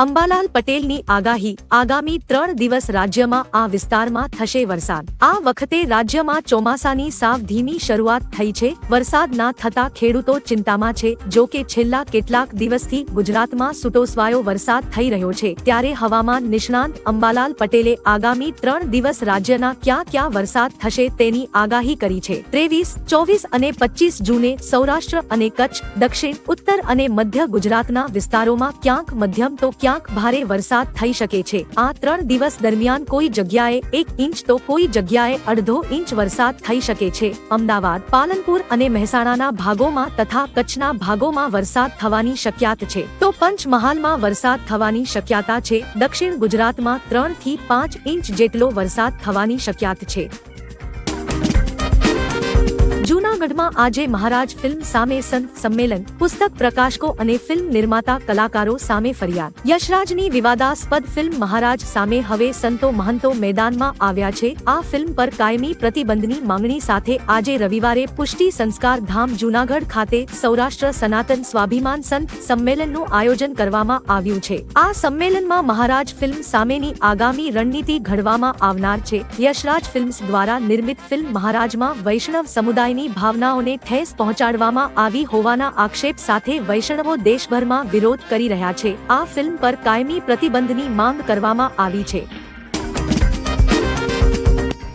અંબાલાલ પટેલની આગાહી આગામી ત્રણ દિવસ રાજ્યમાં આ વિસ્તારમાં થશે વરસાદ. આ વખતે રાજ્યમાં ચોમાસાની સાવ ધીમી શરૂઆત થઈ છે. વરસાદ ના થતા ખેડૂતો ચિંતામાં છે. જો કે છેલ્લા કેટલાક દિવસથી ગુજરાતમાં સુટોસવાયો વરસાદ થઈ રહ્યો છે. ત્યારે હવામાન નિષ્ણાંત અંબાલાલ પટેલે આગામી ત્રણ દિવસ રાજ્યના ક્યાં ક્યાં વરસાદ થશે તેની આગાહી કરી છે. ત્રેવીસ, ચોવીસ અને પચીસ જૂને સૌરાષ્ટ્ર અને કચ્છ, દક્ષિણ, ઉત્તર અને મધ્ય ગુજરાતના વિસ્તારોમાં ક્યાંક મધ્યમ તો ક્યાંક ભારે વરસાદ થઈ શકે છે. આ ત્રણ દિવસ દરમિયાન કોઈ જગ્યાએ એક ઇંચ તો કોઈ જગ્યાએ અડધો ઇંચ વરસાદ થઈ શકે છે. અમદાવાદ, પાલનપુર અને મહેસાણાના ભાગોમાં તથા કચ્છના ભાગોમાં વરસાદ થવાની શક્યાત છે. તો પંચમહાલમાં વરસાદ થવાની શક્યતા છે. દક્ષિણ ગુજરાતમાં ત્રણથી પાંચ ઇંચ જેટલો વરસાદ થવાની શક્યાત છે. જૂનાગઢમાં આજે મહારાજ ફિલ્મ સામે સંત સંમેલન, પુસ્તક પ્રકાશકો અને ફિલ્મ નિર્માતા કલાકારો સામે ફરિયાદ. યશરાજની વિવાદાસ્પદ ફિલ્મ મહારાજ સામે હવે સંતો મહંતો મેદાનમાં આવ્યા છે. આ ફિલ્મ પર કાયમી પ્રતિબંધની માંગણી સાથે આજે રવિવારે પુષ્ટિ સંસ્કાર ધામ જૂનાગઢ ખાતે સૌરાષ્ટ્ર સનાતન સ્વાભિમાન સંત સંમેલનનું આયોજન કરવામાં આવ્યું છે. આ સંમેલનમાં મહારાજ ફિલ્મ સામેની આગામી રણનીતિ ઘડવામાં આવનાર છે. યશરાજ ફિલ્મ્સ દ્વારા નિર્મિત ફિલ્મ મહારાજમાં વૈષ્ણવ સમુદાયની ભાવનાઓને ઠેસ પહોંચાડવામાં આવી હોવાના આક્ષેપ સાથે વૈષ્ણવો દેશભરમાં વિરોધ કરી રહ્યા છે. આ ફિલ્મ પર કાયમી પ્રતિબંધની માંગ કરવામાં આવી છે.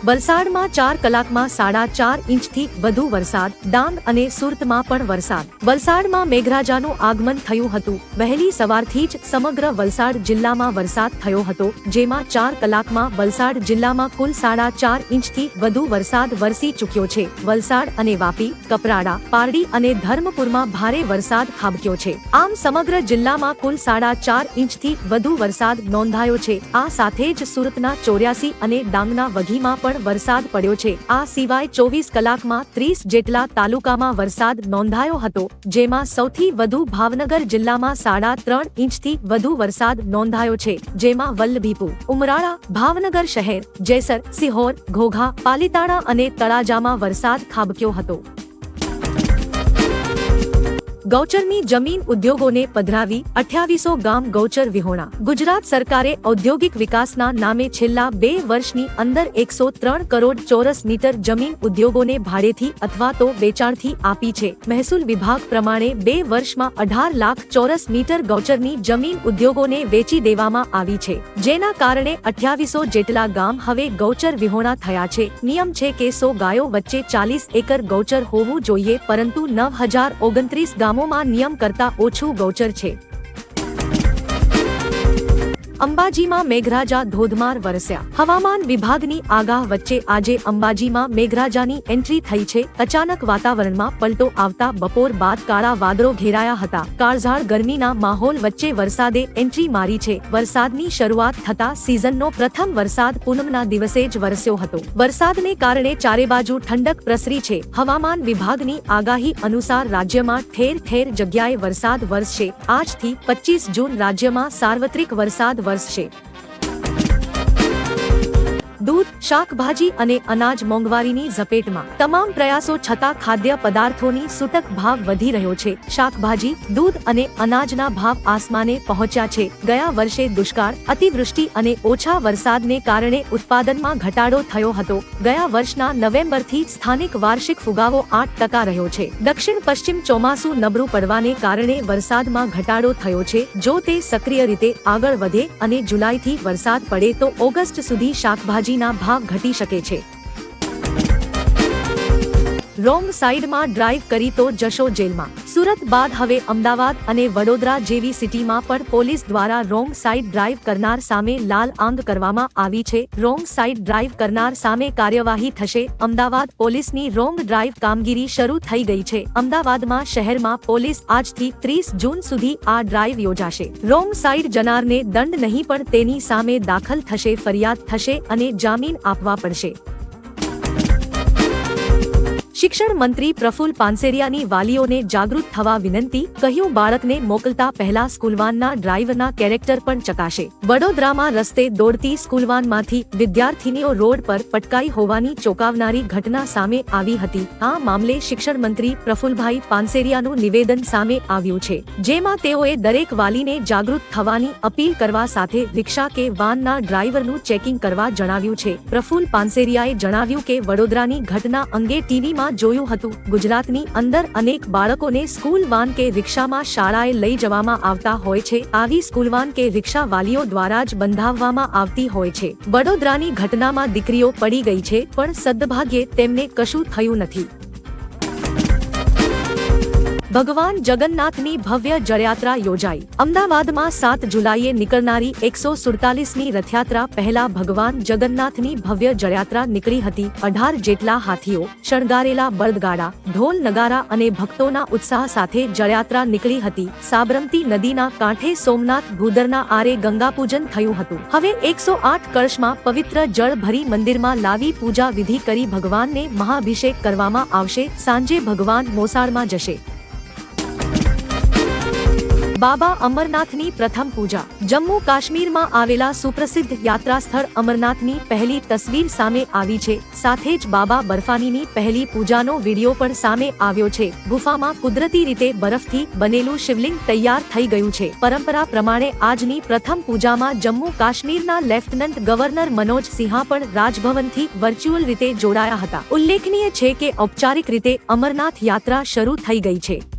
વલસાડમાં ચાર કલાકમાં સાડા ચાર ઇંચથી વધુ વરસાદ, ડાંગ અને સુરતમાં પણ વરસાદ. વલસાડમાં મેઘરાજાનું આગમન થયું હતું. વહેલી સવારથી જ સમગ્ર વલસાડ જિલ્લામાં વરસાદ થયો હતો, જેમાં ચાર કલાકમાં વલસાડ જિલ્લામાં કુલ સાડા ચાર ઇંચથી વધુ વરસાદ વરસી ચૂક્યો છે. વલસાડ અને વાપી, કપરાડા, પારડી અને ધર્મપુરમાં ભારે વરસાદ ખાબક્યો છે. આમ સમગ્ર જિલ્લામાં કુલ સાડા ચાર ઇંચથી વધુ વરસાદ નોંધાયો છે. આ સાથે જ સુરતના ચોર્યાસી અને ડાંગના વઘીમાં પણ વરસાદ પડ્યો છે. આ સિવાય ચોવીસ કલાકમાં ત્રીસ જેટલા તાલુકામાં વરસાદ નોંધાયો હતો, જેમાં સૌથી વધુ ભાવનગર જિલ્લામાં સાડા ત્રણ ઇંચથી વધુ વરસાદ નોંધાયો છે, જેમાં વલ્લભીપુર, ઉમરાળા, ભાવનગર શહેર, જેસર, સિહોર, ઘોઘા, પાલીતાણા અને તળાજામાં વરસાદ ખાબક્યો હતો. ગૌચરની જમીન ઉદ્યોગોને પધરાવી અઠ્યાવીસો ગામ ગૌચર વિહોણા. ગુજરાત સરકારે ઔદ્યોગિક વિકાસના નામે છેલ્લા બે વર્ષની અંદર એકસો ત્રણ કરોડ ચોરસ મીટર જમીન ઉદ્યોગોને ભાડેથી અથવા તો વેચાણથી આપી છે. મહેસૂલ વિભાગ પ્રમાણે બે વર્ષમાં અઢાર લાખ ચોરસ મીટર ગૌચરની જમીન ઉદ્યોગોને વેચી દેવામાં આવી છે. જેના કારણે અઠ્યાવીસો જેટલા ગામ હવે ગૌચર વિહોણા થયા છે. નિયમ છે કે સો ગાયો વચ્ચે ચાલીસ એકર ગૌચર હોવું જોઈએ, પરંતુ નવ હજાર ઓગણત્રીસ ગામોમાં નિયમ કરતા ઓછું ગૌચર છે. અંબાજીમાં મેઘરાજા ધોધમાર વરસ્યા. હવામાન વિભાગની આગાહ વચ્ચે આજે અંબાજીમાં મેઘરાજાની એન્ટ્રી થઈ છે. અચાનક વાતાવરણમાં પલટો આવતા બપોર બાદ કાળા વાદળો ઘેરાયા હતા. કાળઝાળ ગરમીના માહોલ વચ્ચે વરસાદે એન્ટ્રી મારી છે. વરસાદની શરૂઆત થતા સિઝનનો પ્રથમ વરસાદ પૂનમના દિવસે જ વરસ્યો હતો. વરસાદને કારણે ચારે બાજુ ઠંડક પ્રસરી છે. હવામાન વિભાગની આગાહી અનુસાર રાજ્યમાં ઠેર ઠેર જગ્યાએ વરસાદ વરસશે. આજથી પચીસ જૂન રાજ્યમાં સાર્વત્રિક વરસાદ વરસશે દૂધ, શાકભાજી અને અનાજ મોંઘવારીની ઝપેટમાં. તમામ પ્રયાસો છતાં ખાદ્ય પદાર્થોની સૂતક ભાવ વધી રહ્યો છે. શાકભાજી, દૂધ અને અનાજના ભાવ આસમાને પહોંચ્યા છે. ગયા વર્ષે દુષ્કાળ, અતિવૃષ્ટિ અને ઓછા વરસાદને કારણે ઉત્પાદનમાં ઘટાડો થયો હતો. ગયા વર્ષના નવેમ્બરથી સ્થાનિક વાર્ષિક ફુગાવો આઠ ટકા રહ્યો છે. દક્ષિણ પશ્ચિમ ચોમાસું નબળું પડવાને કારણે વરસાદમાં ઘટાડો થયો છે. જો તે સક્રિય રીતે આગળ વધે અને જુલાઈથી વરસાદ પડે તો ઓગસ્ટ સુધી શાકભાજીના ભાવ ઘટી શકે છે. રોંગ સાઈડમાં ડ્રાઈવ કરી તો જશો જેલમાં. સુરત બાદ હવે અમદાવાદ અને વડોદરા જેવી સિટીમાં પણ પોલીસ દ્વારા રોંગ સાઈડ ડ્રાઈવ કરનાર સામે લાલ આંગ કરવામાં આવી છે. રોંગ સાઈડ ડ્રાઈવ કરનાર સામે કાર્યવાહી થશે. અમદાવાદ પોલીસની રોંગ ડ્રાઈવ કામગીરી શરૂ થઈ ગઈ છે. અમદાવાદમાં શહેરમાં પોલીસ આજથી ત્રીસ જૂન સુધી આ ડ્રાઈવ યોજાશે. રોંગ સાઈડ જનારને દંડ નહીં પણ તેની સામે દાખલ થશે, ફરિયાદ થશે અને જામીન આપવા પડશે. શિક્ષણ મંત્રી પ્રફુલ પાનસેરિયાની વાલીઓને જાગૃત થવા વિનંતી, કહ્યું, બાળકને મોકલતા પહેલા સ્કૂલવાનના ડ્રાઈવરના કેરેક્ટર પણ ચકાશે. વડોદરામાં રસ્તે દોડતી સ્કૂલવાનમાંથી વિદ્યાર્થીનીઓ રોડ પર પટકાઈ હોવાની ચોંકાવનારી ઘટના સામે આવી હતી. આ મામલે શિક્ષણ મંત્રી પ્રફુલભાઈ પાનસેરિયાનું નિવેદન સામે આવ્યું છે. જેમાં તેઓએ દરેક વાલીને જાગૃત થવાની અપીલ કરવા સાથે રિક્ષા કે વાનના ડ્રાઈવરનું ચેકિંગ કરવા જણાવ્યું છે. પ્રફુલ પાનસેરિયાએ જણાવ્યું કે વડોદરાની ઘટના અંગે ટીવીમાં જોયું હતું. ગુજરાતની અંદર અનેક બાળકોને સ્કૂલ વાન કે રિક્ષામાં શાળાએ લઈ જવામાં આવતા હોય છે. આવી સ્કૂલ વાન કે રિક્ષા વાલીઓ દ્વારા જ બંધાવવામાં આવતી હોય છે. વડોદરાની ઘટનામાં દીકરીઓ પડી ગઈ છે, પણ સદભાગ્યે તેમને કશું થયું નથી. ભગવાન જગન્નાથની ભવ્ય જળયાત્રા યોજાઈ. અમદાવાદમાં સાત જુલાઈએ નીકળનારી એકસો સુડતાલીસની રથયાત્રા પહેલા ભગવાન જગન્નાથની ભવ્ય જળયાત્રા નીકળી હતી. અઢાર જેટલા હાથીઓ, શણગારેલા બળદગાડા, ઢોલ નગારા અને ભક્તોના ઉત્સાહ સાથે જળયાત્રા નીકળી હતી. સાબરમતી નદીના કાંઠે સોમનાથ ભૂદરના આરે ગંગાપૂજન થયું હતું. હવે એકસો આઠ કળશમાં પવિત્ર જળ ભરી મંદિરમાં લાવી પૂજા વિધિ કરી ભગવાનને મહાભિષેક કરવામાં આવશે. સાંજે ભગવાન મોસાળમાં જશે. બાબા અમરનાથની પ્રથમ પૂજા. જમ્મુ કાશ્મીરમાં આવેલા સુપ્રસિદ્ધ યાત્રા સ્થળ અમરનાથની પહેલી તસવીર સામે આવી છે. સાથે જ બાબા બર્ફાનીની પહેલી પૂજાનો વીડિયો પણ સામે આવ્યો છે. ગુફામાં કુદરતી રીતે બરફથી બનેલું શિવલિંગ તૈયાર થઈ ગયું છે. પરંપરા પ્રમાણે આજની પ્રથમ પૂજામાં જમ્મુ કાશ્મીરના લેફ્ટનન્ટ ગવર્નર મનોજ સિંહા પણ રાજભવનથી વર્ચ્યુઅલ રીતે જોડાયા હતા. ઉલ્લેખનીય છે કે ઔપચારિક રીતે અમરનાથ યાત્રા શરૂ થઈ ગઈ છે.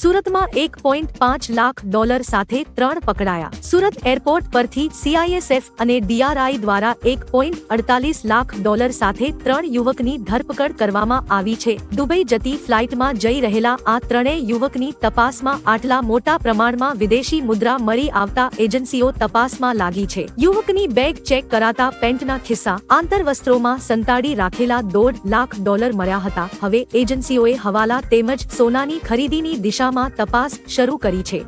સુરતમાં એક પોઈન્ટ પાંચ લાખ ડોલર સાથે ત્રણ પકડાયા. સુરત એરપોર્ટ પરથી સીઆઈએસએફ અને ડીઆરઆઈ દ્વારા એક પોઈન્ટ અડતાલીસ લાખ ડોલર સાથે ત્રણ યુવકની ધરપકડ કરવામાં આવી છે. દુબઈ જતી ફ્લાઇટમાં જઈ રહેલા આ ત્રણેય યુવકની તપાસમાં આટલા મોટા પ્રમાણમાં વિદેશી મુદ્રા મળી આવતા એજન્સીઓ તપાસમાં લાગી છે. યુવકની બેગ ચેક કરાતા પેન્ટના ખિસ્સા, આંતરવસ્ત્રોમાં સંતાડી રાખેલા દોઢ લાખ ડોલર મળ્યા હતા. હવે એજન્સીઓએ હવાલા તેમજ સોનાની ખરીદીની દિશામાં તપાસ શરૂ કરી છે.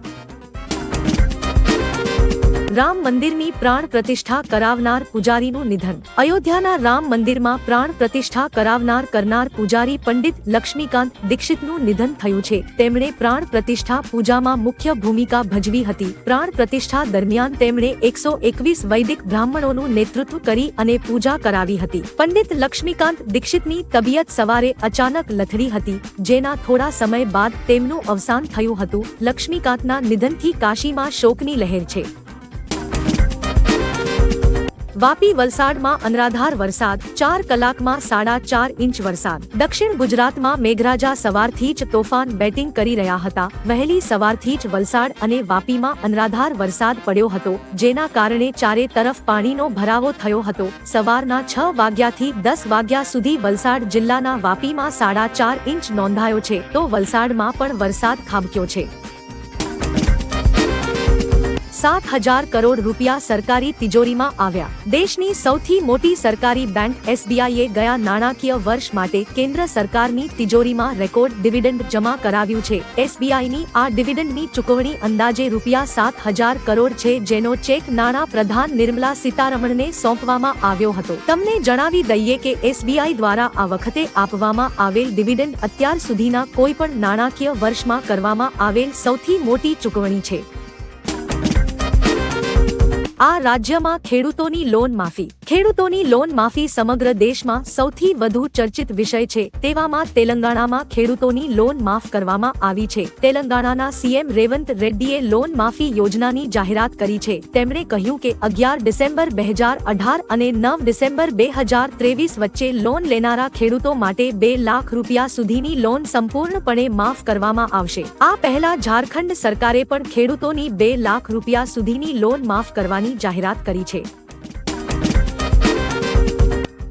રામ મંદિરની પ્રાણ પ્રતિષ્ઠા કરાવનાર પૂજારીનું નિધન. અયોધ્યાના રામ મંદિરમાં પ્રાણ પ્રતિષ્ઠા કરાવનાર કરનાર પૂજારી પંડિત લક્ષ્મીકાંત દીક્ષિતનું નિધન થયું છે. તેમણે પ્રાણ પ્રતિષ્ઠા પૂજામાં મુખ્ય ભૂમિકા ભજવી હતી. પ્રાણ પ્રતિષ્ઠા દરમિયાન તેમણે એકસો એકવીસ વૈદિક બ્રાહ્મણોનું નેતૃત્વ કરી અને પૂજા કરાવી હતી. પંડિત લક્ષ્મીકાંત દીક્ષિતની તબિયત સવારે અચાનક લથડી હતી, જેના થોડા સમય બાદ તેમનું અવસાન થયું હતું. લક્ષ્મીકાંતના નિધનથી કાશીમાં શોકની લહેર છે. વાપી વલસાડમાં અનરાધાર વરસાદ, ચાર કલાકમાં સાડા ચાર ઇંચ વરસાદ. દક્ષિણ ગુજરાતમાં મેઘરાજા સવારથી જ તોફાન બેટિંગ કરી રહ્યા હતા. વહેલી સવારથી જ વલસાડ અને વાપીમાં અનરાધાર વરસાદ પડ્યો હતો, જેના કારણે ચારે તરફ પાણીનો ભરાવો થયો હતો. સવારના છ વાગ્યાથી દસ વાગ્યા સુધી વલસાડ જિલ્લાના વાપીમાં સાડા ચાર ઇંચ નોંધાયો છે. તો વલસાડમાં પણ વરસાદ ખાબક્યો છે. સાત હજાર કરોડ રૂપિયા સરકારી તિજોરીમાં આવ્યા. દેશની સૌથી મોટી સરકારી બેંક એસબીઆઈએ ગયા નાણાકીય વર્ષ માટે કેન્દ્ર સરકારની તિજોરીમાં રેકોર્ડ ડિવિડન્ડ જમા કરાવ્યું છે. એસબીઆઈની આ ડિવિડન્ડની ચૂકવણી અંદાજે રૂપિયા સાત હજાર કરોડ છે, જેનો ચેક નાણાં પ્રધાન નિર્મલા સીતારમણને સોંપવામાં આવ્યો હતો. તમને જણાવી દઈએ કે એસબીઆઈ દ્વારા આ વખતે આપવામાં આવેલ ડિવિડન્ડ અત્યાર સુધીના કોઈ પણ નાણાકીય વર્ષમાં કરવામાં આવેલ સૌથી મોટી ચૂકવણી છે. આ રાજ્યમાં ખેડૂતોની લોન માફી. ખેડૂતોની લોન માફી સમગ્ર દેશમાં સૌથી વધુ ચર્ચિત વિષય છે. તેવામાં તેલંગાણામાં ખેડૂતોની લોન માફ કરવામાં આવી છે. તેલંગાણાના સીએમ રેવંત રેડ્ડીએ લોન માફી યોજનાની જાહેરાત કરી છે. તેમણે કહ્યું કે અગિયાર ડિસેમ્બર બે હજાર અઢાર અને નવ ડિસેમ્બર બે હજાર ત્રેવીસ વચ્ચે લોન લેનારા ખેડૂતો માટે બે લાખ રૂપિયા સુધીની લોન સંપૂર્ણપણે માફ કરવામાં આવશે. આ પહેલા ઝારખંડ સરકારે પણ ખેડૂતોની બે લાખ રૂપિયા સુધીની લોન માફ કરવાની જાહેરાત કરી છે.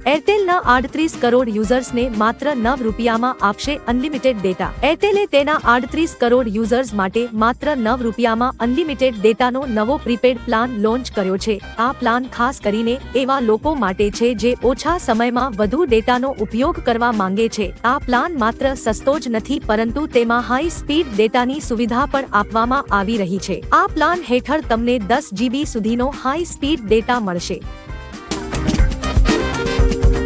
એરટેલના આડત્રીસ કરોડ યુઝર્સને માત્ર નવ રૂપિયામાં આપશે અનલિમિટેડ ડેટા. એરટેલે તેના આડત્રીસ કરોડ યુઝર્સ માટે માત્ર નવ રૂપિયામાં અનલિમિટેડ ડેટાનો નવો પ્રીપેડ પ્લાન લોન્ચ કર્યો છે. આ પ્લાન ખાસ કરીને એવા લોકો માટે છે જે ઓછા સમયમાં વધુ ડેટાનો ઉપયોગ કરવા માંગે છે. આ પ્લાન માત્ર સસ્તો જ નથી, પરંતુ તેમાં હાઈ સ્પીડ ડેટાની સુવિધા પણ આપવામાં આવી રહી છે. આ પ્લાન હેઠળ તમને દસ જીબી સુધીનો હાઈ સ્પીડ ડેટા મળશે.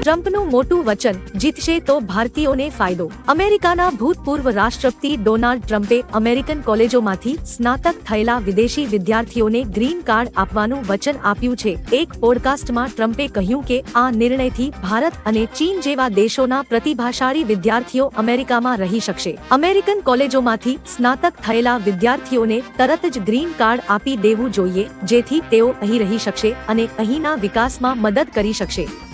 ટ્રમ્પનું મોટું વચન જીતશે તો ભારતીયોને ફાયદો. અમેરિકાના ભૂતપૂર્વ રાષ્ટ્રપતિ ડોનાલ્ડ ટ્રમ્પે અમેરિકન કોલેજોમાંથી સ્નાતક થયેલા વિદેશી વિદ્યાર્થીઓને ગ્રીન કાર્ડ આપવાનું વચન આપ્યું છે. એક પોડકાસ્ટમાં ટ્રમ્પે કહ્યું કે, આ નિર્ણયથી ભારત અને ચીન જેવા દેશોના પ્રતિભાશાળી વિદ્યાર્થીઓ અમેરિકામાં રહી શકશે. અમેરિકન કોલેજોમાંથી સ્નાતક થયેલા વિદ્યાર્થીઓને તરત જ ગ્રીન કાર્ડ આપી દેવું જોઈએ, જેથી તેઓ અહીં રહી શકશે અને અહીંના વિકાસમાં મદદ કરી શકશે.